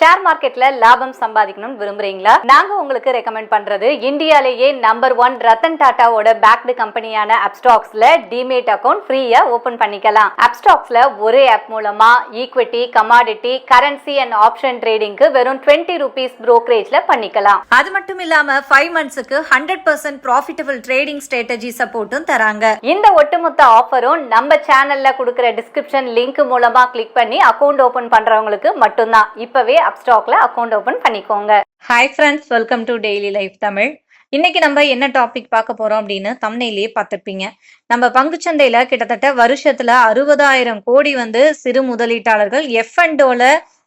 Share மார்க்கெட்ல லாபம் சம்பாதிக்கணும்னு விரும்புறீங்களா? நாங்க உங்களுக்கு ரெக்கமெண்ட் பண்றது இந்தியாலேயே நம்பர் ஒன் ரத்தன் டாட்டாவோட பேக்டு கம்பெனியான அப்ஸ்டாக்ஸ்ல டிமேட் அக்கவுண்ட் ஃப்ரீயா ஓபன் பண்ணிக்கலாம். அப்ஸ்டாக்ஸ்ல ஒரே ஆப் மூலமா equity commodity currency and option ட்ரேடிங்க்கு வெறும் டுவெண்ட்டி ருபீஸ் ப்ரோக்கரேஜ்ல பண்ணிக்கலாம். அது மட்டும் இல்லாம five மந்த்ஸுக்கு hundred percent profitable trading strategy சப்போர்ட்டும் தராங்க. இந்த ஒட்டுமொத்த ஆஃபரும் நம்ம சேனல்ல கொடுக்குற டிஸ்கிரிப்ஷன் லிங்க் மூலமா கிளிக் பண்ணி அக்கவுண்ட் ஓபன் பண்றவங்களுக்கு மட்டும்தான். இப்பவே அப்ஸ்டாக்ல அக்கவுண்ட் ஓபன் பண்ணிக்கோங்க. Hi friends welcome to daily life Tamil இன்னைக்கு நம்ம என்ன டாபிக் பார்க்க போறோம் அப்படின்னு தமிழ்லேயே பார்த்துருப்பீங்க. நம்ம பங்குச்சந்தையில கிட்டத்தட்ட வருஷத்துல அறுபதாயிரம் கோடி வந்து சிறு முதலீட்டாளர்கள் எஃப் அண்டோல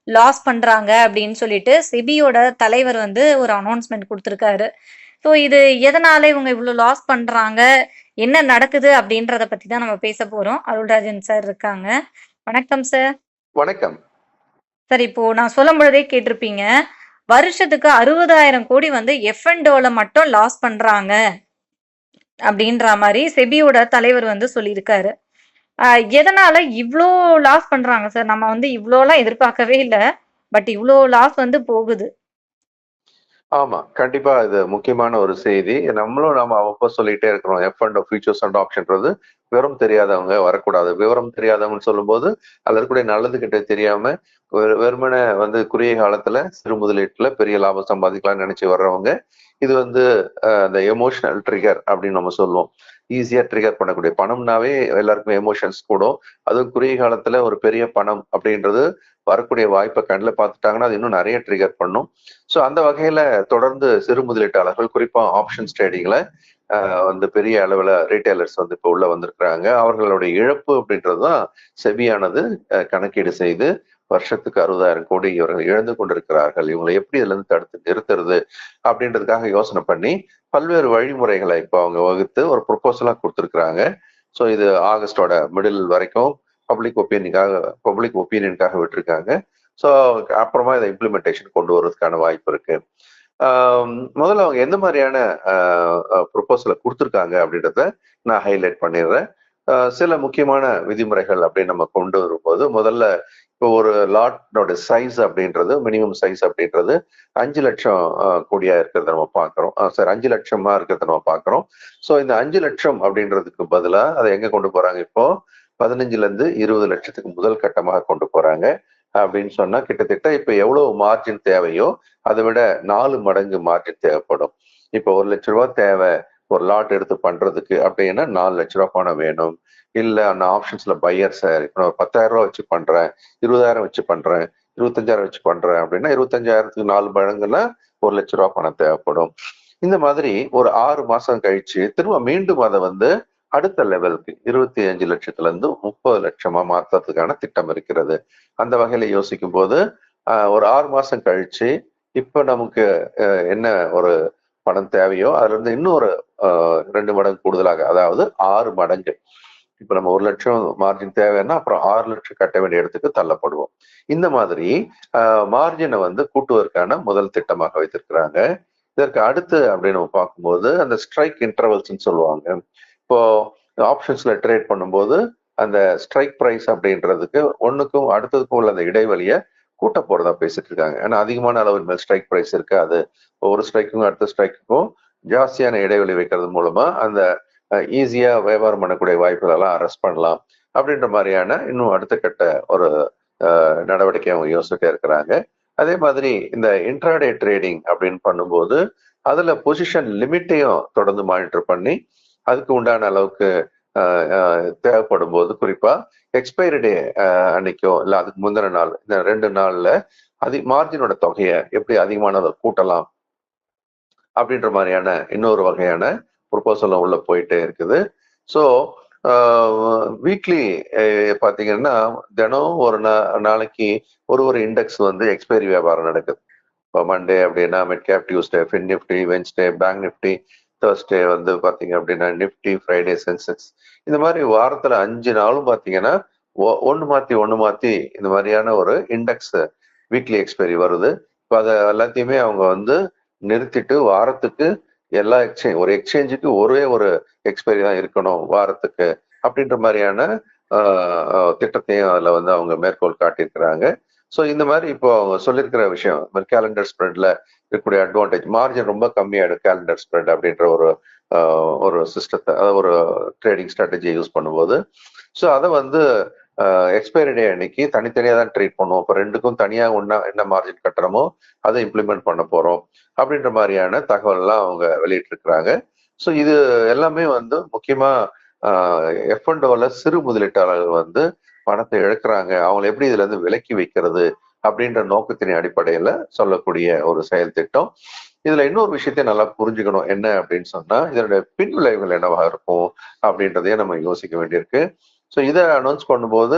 லாஸ் பண்றாங்க அப்படின்னு சொல்லிட்டு செபியோட தலைவர் வந்து ஒரு அனௌன்ஸ்மெண்ட் கொடுத்துருக்காரு. ஸோ இது எதனால இவங்க இவ்வளோ லாஸ் பண்றாங்க? என்ன நடக்குது அப்படின்றத பத்தி தான் நம்ம பேச போறோம். அருள்ராஜன் சார் இருக்காங்க. வணக்கம் சார் வணக்கம். சார் இப்போ நான் சொல்லும் பொழுதே கேட்டிருப்பீங்க. வருஷத்துக்கு அறுபதாயிரம் கோடி வந்து எஃப் டோல மட்டும் லாஸ் பண்றாங்க. அப்படின்ற மாதிரி செபியோட தலைவர் வந்து சொல்லியிருக்காரு. எதனால இவ்வளோ லாஸ் பண்றாங்க சார் நம்ம வந்து இவ்வளோலாம் எதிர்பார்க்கவே இல்லை. பட் இவ்வளோ லாஸ் வந்து போகுது. ஆமா கண்டிப்பா இது முக்கியமான ஒரு செய்தி. நம்மளும் நம்ம அவ்வப்போ சொல்லிட்டே இருக்கிறோம். எஃப் அண்ட் ஃபியூச்சர்ஸ் அண்ட் ஆப்ஷன்றது விவரம் தெரியாதவங்க வரக்கூடாது. விவரம் தெரியாதவங்கன்னு சொல்லும்போது அதில் இருக்கக்கூடிய நல்லது கிட்ட தெரியாம வெறு- வந்து குறுகிய காலத்துல சிறு முதலீட்டுல பெரிய லாபம் சம்பாதிக்கலாம்னு நினைச்சு வர்றவங்க இது வந்து அந்த எமோஷனல் ட்ரிகர் அப்படின்னு நம்ம சொல்லுவோம். ஈஸியா ட்ரிகர் பண்ணக்கூடிய பணம்னாவே எல்லாருக்குமே எமோஷன்ஸ் கூடும். அதுவும் குறுகிய காலத்துல ஒரு பெரிய பணம் அப்படின்றது வரக்கூடிய வாய்ப்பை கண்ணில் பார்த்துட்டாங்கன்னா அது இன்னும் நிறைய ட்ரிகர் பண்ணும். ஸோ அந்த வகையில தொடர்ந்து சிறு முதலீட்டாளர்கள் குறிப்பா ஆப்ஷன்ஸ் ட்ரேடிங்ல வந்து பெரிய அளவில் ரீட்டைலர்ஸ் வந்து இப்போ உள்ள வந்திருக்கிறாங்க. அவர்களுடைய இழப்பு அப்படின்றது தான் செபியானது கணக்கீடு செய்து வருஷத்துக்கு அறுபதாயிரம் கோடி இவர்கள் இழந்து கொண்டிருக்கிறார்கள். இவங்களை எப்படி இதுல இருந்து தடுத்து நிறுத்துறது அப்படின்றதுக்காக யோசனை பண்ணி பல்வேறு வழிமுறைகளை இப்போ அவங்க வகுத்து ஒரு ப்ரொபோசலா கொடுத்துருக்குறாங்க. ஸோ இது ஆகஸ்டோட மிடில் வரைக்கும் பப்ளிக் ஒப்பீனியனுக்காக பப்ளிக் ஒப்பீனியனுக்காக விட்டுருக்காங்க. ஸோ அப்புறமா இதை இம்ப்ளிமெண்டேஷன் கொண்டு வர்றதுக்கான வாய்ப்பு இருக்கு. முதல்ல அவங்க எந்த மாதிரியான ப்ரொப்போசலை கொடுத்துருக்காங்க அப்படின்றத நான் ஹைலைட் பண்ணிடுறேன். ஆஹ் சில முக்கியமான விதிமுறைகள் அப்படின்னு நம்ம கொண்டு வரும்போது முதல்ல இப்போ ஒரு லாட்டோட சைஸ் அப்படின்றது மினிமம் சைஸ் அப்படின்றது அஞ்சு லட்சம் ஆஹ் கோடியா இருக்கிறத நம்ம பார்க்குறோம். சார் அஞ்சு லட்சமா இருக்கிறத நம்ம பார்க்குறோம். ஸோ இந்த அஞ்சு லட்சம் அப்படின்றதுக்கு பதிலா அதை எங்க கொண்டு போறாங்க இப்போ? பதினஞ்சுல இருந்து இருபது லட்சத்துக்கு முதல் கட்டமாக கொண்டு போறாங்க அப்படின்னு சொன்னா கிட்டத்தட்ட இப்ப எவ்வளவு மார்ஜின் தேவையோ அதை விட நாலு மடங்கு மார்ஜின் தேவைப்படும். இப்போ ஒரு லட்ச ரூபா தேவை ஒரு லாட் எடுத்து பண்றதுக்கு அப்படின்னா நாலு லட்ச ரூபா பணம் வேணும். இல்ல அந்த ஆப்ஷன்ஸ்ல பையர் சார் இப்போ நான் ஒரு பத்தாயிரம் ரூபா வச்சு பண்றேன் இருபதாயிரம் வச்சு பண்றேன் இருபத்தஞ்சாயிரம் வச்சு பண்றேன் அப்படின்னா இருபத்தஞ்சாயிரத்துக்கு நாலு மடங்குன்னா ஒரு லட்ச ரூபா பணம் தேவைப்படும். இந்த மாதிரி ஒரு ஆறு மாசம் கழிச்சு திரும்ப மீண்டும் அதை வந்து அடுத்த லெவலுக்கு இருபத்தி அஞ்சு லட்சத்துல இருந்து முப்பது லட்சமா மாத்துறதுக்கான திட்டம் இருக்கிறது. அந்த வகையில யோசிக்கும் போது ஆஹ், ஒரு ஆறு மாசம் கழிச்சு இப்ப நமக்கு என்ன ஒரு பணம் தேவையோ அதுல இருந்து இன்னொரு ரெண்டு மடங்கு கூடுதலாக அதாவது ஆறு மடங்கு. இப்ப நம்ம ஒரு லட்சம் மார்ஜின் தேவைன்னா அப்புறம் ஆறு லட்சம் கட்ட வேண்டிய இடத்துக்கு தள்ளப்படுவோம். இந்த மாதிரி மார்ஜினை வந்து கூட்டுவதற்கான முதல் திட்டமாக வைத்திருக்கிறாங்க. இதற்கு அடுத்து அப்படின்னு நம்ம பார்க்கும்போது அந்த ஸ்ட்ரைக் இன்டர்வல்ஸ்ன்னு சொல்லுவாங்க. இப்போ ஆப்ஷன்ஸ்ல ட்ரேட் பண்ணும்போது அந்த ஸ்ட்ரைக் ப்ரைஸ் அப்படின்றதுக்கு ஒண்ணுக்கும் அடுத்ததுக்கும் உள்ள அந்த இடைவெளியை கூட்ட போறதா பேசிட்டு இருக்காங்க. ஏன்னா அதிகமான அளவு மேல் ஸ்ட்ரைக் பிரைஸ் இருக்காது ஒவ்வொரு ஸ்ட்ரைக்குக்கும் அடுத்த ஸ்ட்ரைக்குக்கும் ஜாஸ்தியான இடைவெளி வைக்கிறது மூலமா அந்த ஈஸியா வியாபாரம் பண்ணக்கூடிய வாய்ப்புகள் எல்லாம் அரெஸ்ட் பண்ணலாம் அப்படின்ற மாதிரியான இன்னும் அடுத்த கட்ட ஒரு அஹ், நடவடிக்கை அவங்க யோசிச்சுட்டே இருக்கிறாங்க. அதே மாதிரி இந்த இன்ட்ராடே ட்ரேடிங் அப்படின்னு பண்ணும்போது அதுல பொசிஷன் லிமிட்டையும் தொடர்ந்து மானிட்டர் பண்ணி அதுக்கு உண்டான அளவுக்கு ஆஹ் தேவைப்படும் போது குறிப்பா எக்ஸ்பைரி டே அன்னைக்கோ இல்ல அதுக்கு முந்தின நாள் இந்த ரெண்டு நாள்ல அதி மார்ஜினோட தொகையை எப்படி அதிகமானதை கூட்டலாம் அப்படின்ற மாதிரியான இன்னொரு வகையான ப்ரொபோசலும் உள்ள போயிட்டே இருக்குது. ஸோ வீக்லி பார்த்தீங்கன்னா தினம் ஒரு நா நாளைக்கு ஒரு ஒரு இண்டெக்ஸ் வந்து எக்ஸ்பைரி வியாபாரம் நடக்குது. இப்போ மண்டே அப்படின்னா mid cap Tuesday Fin Nifty Wednesday Bank Nifty Thursday வந்து பார்த்தீங்க அப்படின்னா நிஃப்டி ஃப்ரைடே சென்செக்ஸ் இந்த மாதிரி வாரத்தில் அஞ்சு நாளும் பார்த்தீங்கன்னா ஒன்று மாற்றி ஒன்று மாற்றி இந்த மாதிரியான ஒரு இண்டெக்ஸ் வீக்லி எக்ஸ்பைரி வருது. இப்போ அதை எல்லாத்தையுமே அவங்க வந்து நிறுத்திட்டு வாரத்துக்கு எல்லா எக்ஸ்சேஞ்ச் ஒரு எக்ஸ்சேஞ்சுக்கு ஒரே ஒரு எக்ஸ்பைரி தான் இருக்கணும் வாரத்துக்கு அப்படின்ற மாதிரியான திட்டத்தையும் அதில் வந்து அவங்க மேற்கோள் காட்டியிருக்கிறாங்க. ஸோ இந்த மாதிரி இப்போ அவங்க சொல்லியிருக்கிற விஷயம் கேலண்டர் ஸ்ப்ரெட்ல இருக்கக்கூடிய அட்வான்டேஜ் மார்ஜின் ரொம்ப கம்மியாயிடும் கேலண்டர் ஸ்ப்ரெட் அப்படின்ற ஒரு ஒரு சிஸ்டத்தை அதாவது ஒரு ட்ரேடிங் ஸ்ட்ராட்டஜியை யூஸ் பண்ணும்போது. ஸோ அதை வந்து எக்ஸ்பைரி டே அன்னைக்கு தனித்தனியாக தான் ட்ரீட் பண்ணுவோம். இப்போ ரெண்டுக்கும் தனியாக ஒன்றா என்ன மார்ஜின் கட்டுறமோ அதை இம்ப்ளிமெண்ட் பண்ண போகிறோம் அப்படின்ற மாதிரியான தகவல்லாம் அவங்க வெளியிட்டிருக்கிறாங்க. ஸோ இது எல்லாமே வந்து முக்கியமாக எஃப்என்டோவில் சிறு முதலீட்டாளர்கள் வந்து பணத்தை இழக்கிறாங்க அவங்களை எப்படி இதுல இருந்து விலக்கி வைக்கிறது அப்படின்ற நோக்கத்தின் அடிப்படையில சொல்லக்கூடிய ஒரு செயல் திட்டம். இதுல இன்னொரு விஷயத்தையும் நல்லா புரிஞ்சுக்கணும் என்ன அப்படின்னு சொன்னா இதனுடைய பின் விளைவுகள் என்னவா இருக்கும் அப்படின்றதையும் நம்ம யோசிக்க வேண்டியிருக்கு. ஸோ இதை அனௌன்ஸ் பண்ணும்போது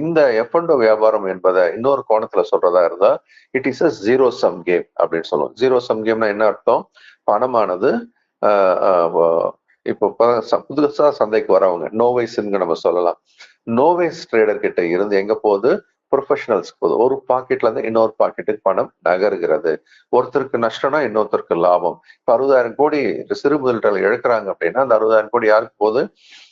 இந்த எஃப் வியாபாரம் என்பதை இன்னொரு கோணத்துல சொல்றதா இருந்தா it is a zero sum game அப்படின்னு சொல்லுவோம். ஜீரோ சம் கேம்னா என்ன அர்த்தம்? பணமானது அஹ், இப்போ புதுசா சந்தைக்கு வரவங்க நோவைஸ்ன்னு நம்ம சொல்லலாம். நோவேஸ் ட்ரேடர் கிட்ட இருந்து எங்க போகுது? ப்ரொஃபஷனல்ஸ்க்கு போகுது. ஒரு பாக்கெட்ல இருந்து இன்னொரு பாக்கெட்டுக்கு பணம் நகருகிறது. ஒருத்தருக்கு நஷ்டம்னா இன்னொருத்தருக்கு லாபம். இப்போ அறுபதாயிரம் கோடி சிறு முதலீட்டாளர் இழக்கிறாங்க அப்படின்னா அந்த அறுபதாயிரம் கோடி யாருக்கு போகுது?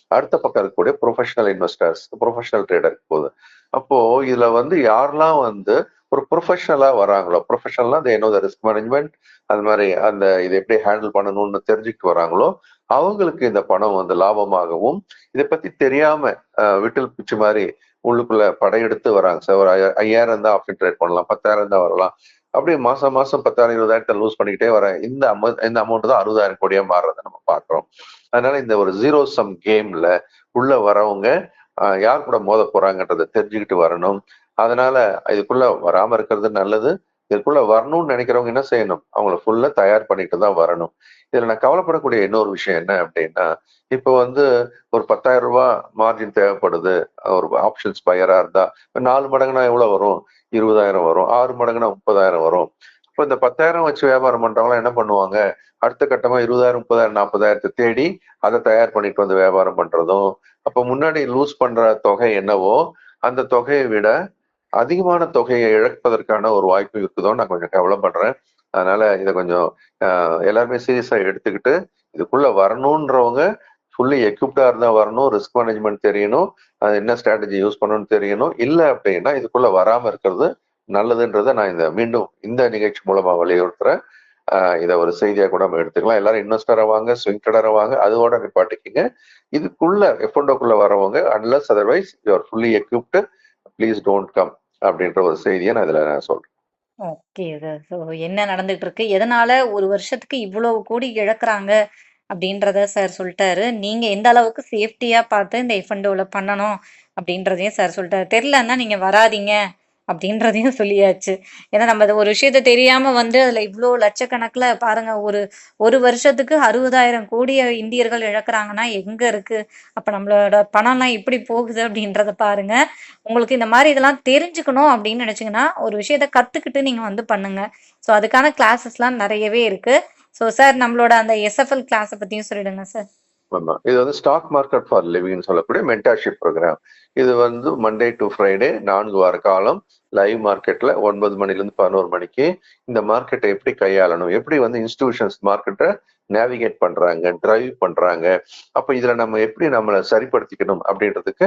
அடுத்த பக்கம் இருக்கக்கூடிய ப்ரொஃபஷனல் இன்வெஸ்டர்ஸ் ப்ரொஃபஷனல் ட்ரேடருக்கு போகுது. அப்போ இதுல வந்து யாரெல்லாம் வந்து ஒரு ப்ரொஃபஷனலா வராங்களோ ப்ரொஃபஷனலா அந்த என்னோட ரிஸ்க் மேனேஜ்மெண்ட் அந்த மாதிரி அந்த இதை எப்படி ஹேண்டில் பண்ணணும்னு தெரிஞ்சுக்கிட்டு வராங்களோ அவங்களுக்கு இந்த பணம் வந்து லாபமாகவும் இதை பத்தி தெரியாம விட்டில் பிச்சு மாதிரி உள்ளுக்குள்ள படையெடுத்து வராங்க. சார் ஒரு ஐயாயிரம் தான் ஆப்ஷன் ட்ரேட் பண்ணலாம் பத்தாயிரம் தான் வரலாம். அப்படியே மாசம் மாசம் பத்தாயிரம் இருபதாயிரத்தை லூஸ் பண்ணிக்கிட்டே வர இந்த அமௌண்ட் இந்த அமௌண்ட் தான் அறுபதாயிரம் கோடியா மாறுறதை நம்ம பாக்குறோம் அதனால இந்த ஒரு ஜீரோ சம் கேம்ல உள்ள வரவங்க யார் கூட மோத போறாங்கன்றதை தெரிஞ்சுக்கிட்டு வரணும். அதனால இதுக்குள்ள வராம இருக்கிறது நல்லது. இதுக்குள்ள வரணும்னு நினைக்கிறவங்க என்ன செய்யணும்? அவங்கள ஃபுல்லா தயார் பண்ணிட்டு தான் வரணும். இதுல நான் கவலைப்படக்கூடிய இன்னொரு விஷயம் என்ன அப்படின்னா இப்போ வந்து ஒரு பத்தாயிரம் ரூபாய் மார்ஜின் தேவைப்படுது. ஒரு ஆப்ஷன்ஸ் பையரா இருந்தா நாலு மடங்குனா எவ்வளவு வரும்? இருபதாயிரம் வரும். ஆறு மடங்குனா முப்பதாயிரம் வரும். இப்போ இந்த பத்தாயிரம் வச்சு வியாபாரம் பண்றவங்க என்ன பண்ணுவாங்க? அடுத்த கட்டமா இருபதாயிரம் முப்பதாயிரம் நாற்பதாயிரத்தை தேடி அதை தயார் பண்ணிட்டு வந்து வியாபாரம் பண்றதும் அப்ப முன்னாடி லூஸ் பண்ற தொகை என்னவோ அந்த தொகையை விட அதிகமான தொகையை இழப்பதற்கான ஒரு வாய்ப்பு இருக்குதோ நான் கொஞ்சம் கவலைப்படுறேன் அதனால இதை கொஞ்சம் எல்லாருமே சீரியஸா எடுத்துக்கிட்டு இதுக்குள்ள வரணுன்றவங்க ஃபுல்லி எக்யூப்டா இருந்தா வரணும் ரிஸ்க் மேனேஜ்மெண்ட் தெரியணும் அது என்ன ஸ்ட்ராட்டஜி யூஸ் பண்ணணும்னு தெரியணும். இல்லை அப்படின்னா இதுக்குள்ள வராம இருக்கிறது நல்லதுன்றதை நான் இந்த மீண்டும் இந்த நிகழ்ச்சி மூலமா வலியுறுத்துறேன். இதை ஒரு செய்தியா கூட நம்ம எடுத்துக்கலாம். எல்லாரும் இன்வெஸ்டர் வாங்க ஸ்விங் ட்ரேடர் வாங்க அதோட நிப்பாட்டிக்கிங்க. இதுக்குள்ள எஃப்எண்டோக்குள்ள வரவங்க unless otherwise you're fully equipped please don't come அப்படின்ற ஒரு செய்தியை நான் இதுல நான் சொல்றேன். ஓகே சார் ஸோ என்ன நடந்துட்டு இருக்கு எதனால ஒரு வருஷத்துக்கு இவ்வளவு கோடி இழக்கிறாங்க அப்படின்றத சார் சொல்லிட்டாரு. நீங்க எந்த அளவுக்கு சேஃப்டியா பார்த்து இந்த எஃப்என்டோல பண்ணணும் அப்படின்றதையும் சார் சொல்லிட்டாரு. தெரிலன்னா நீங்க வராதீங்க. அப்படின்றதையும் சொல்லியாச்சு. ஏன்னா நம்ம அது ஒரு விஷயத்த தெரியாம வந்து அதுல இவ்வளோ லட்சக்கணக்கில் பாருங்க ஒரு ஒரு வருஷத்துக்கு அறுபதாயிரம் கோடியை இந்தியர்கள் இழக்கிறாங்கன்னா எங்க இருக்கு? அப்ப நம்மளோட பணம்லாம் எப்படி போகுது அப்படின்றத பாருங்க. உங்களுக்கு இந்த மாதிரி இதெல்லாம் தெரிஞ்சுக்கணும் அப்படின்னு நினைச்சீங்கன்னா ஒரு விஷயத்த கத்துக்கிட்டு நீங்க வந்து பண்ணுங்க. ஸோ அதுக்கான கிளாஸஸ்லாம் நிறையவே இருக்கு. ஸோ சார் நம்மளோட அந்த எஸ்எஃப்எல் கிளாஸை பத்தியும் சொல்லிடுங்க சார் ஆமா இது வந்து ஸ்டாக் மார்க்கெட் ஃபார் லிவிங்னு சொல்லக்கூடிய மென்டார்ஷிப் ப்ரோக்ராம் இது வந்து மண்டே டு ஃப்ரைடே நான்கு வார காலம் லைவ் மார்க்கெட்ல ஒன்பது மணிலேருந்து பதினோரு மணிக்கு இந்த மார்க்கெட்டை எப்படி கையாளணும்? எப்படி வந்து இன்ஸ்டிடியூஷன்ஸ் மார்க்கெட்டை நேவிகேட் பண்றாங்க டிரைவ் பண்றாங்க? அப்ப இதுல நம்ம எப்படி நம்மளை சரிப்படுத்திக்கணும் அப்படின்றதுக்கு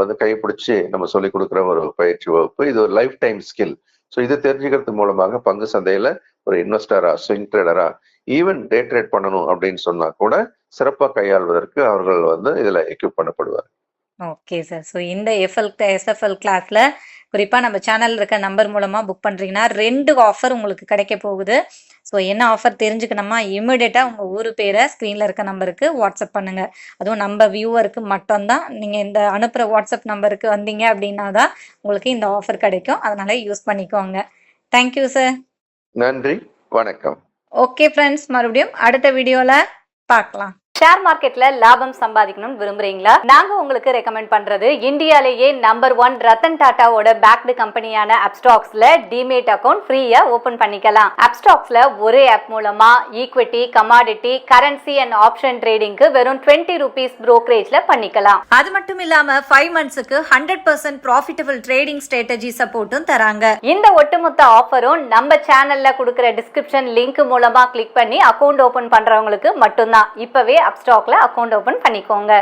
வந்து கைப்பிடிச்சு நம்ம சொல்லி கொடுக்குற ஒரு பயிற்சி வகுப்பு. இது ஒரு லைஃப் டைம் ஸ்கில் ஸோ இதை தெரிஞ்சுக்கிறது மூலமாக பங்கு சந்தையில ஒரு இன்வெஸ்டரா ஸ்விங் ட்ரேடரா ஈவன் டே ட்ரேட் பண்ணணும் அப்படின்னு சொன்னா கூட சிறப்பாக கையாள்வதற்கு அவர்கள் வந்து இதுல எக்யூப் பண்ணப்படுவார். ஓகே சார் ஸோ இந்த எஃப்எல் எஸ்எஃப்எல் கிளாஸ்ல குறிப்பா நம்ம சேனல்ல இருக்க நம்பர் மூலமா புக் பண்றீங்கன்னா ரெண்டு ஆஃபர் உங்களுக்கு கிடைக்க போகுது. ஸோ என்ன ஆஃபர் தெரிஞ்சுக்கணுமா இமிடியேட்டா உங்க ஊர் பேரை ஸ்க்ரீன்ல இருக்க நம்பருக்கு வாட்ஸ்அப் பண்ணுங்க. அதுவும் நம்ம வியூவருக்கு மட்டும்தான். நீங்க இந்த அனுப்புற வாட்ஸ்அப் நம்பருக்கு வந்தீங்க அப்படின்னா தான் உங்களுக்கு இந்த ஆஃபர் கிடைக்கும். அதனால யூஸ் பண்ணிக்கோங்க. தேங்க்யூ சார் நன்றி. வணக்கம். ஓகே ஃப்ரெண்ட்ஸ் மறுபடியும் அடுத்த வீடியோல பார்க்கலாம். ஷேர் மார்க்கெட்ல லாபம் சம்பாதிக்கணும்னு விரும்புறீங்களா? நாங்க உங்களுக்கு ரெக்கமெண்ட் பண்றது இந்தியாலேயே நம்பர் ஒன் ரத்தன் டாட்டாவோட பேக்டு கம்பெனியான அப்டாக்ஸ்ல டிமேட் அக்கௌண்ட் ஃப்ரீயா ஓபன் பண்ணிக்கலாம். அப்டாக்ஸ்ல ஒரே ஆப் மூலமா equity commodity currency and option ட்ரேடிங்க்கு வெறும் டுவெண்ட்டி ருபீஸ் brokerage-ல பண்ணிக்கலாம். அது மட்டும் இல்லாம five மந்த்ஸுக்கு hundred percent profitable trading strategy சப்போர்ட்டும் தராங்க. இந்த ஒட்டுமொத்த ஆஃபரும் நம்ம சேனல்ல கொடுக்குற டிஸ்கிரிப்ஷன் லிங்க் மூலமா கிளிக் பண்ணி அக்கௌண்ட் ஓபன் பண்றவங்களுக்கு மட்டும்தான். இப்பவே அப்ஸ்டாக்ல அக்கவுண்ட் ஓபன் பண்ணிக்கோங்க.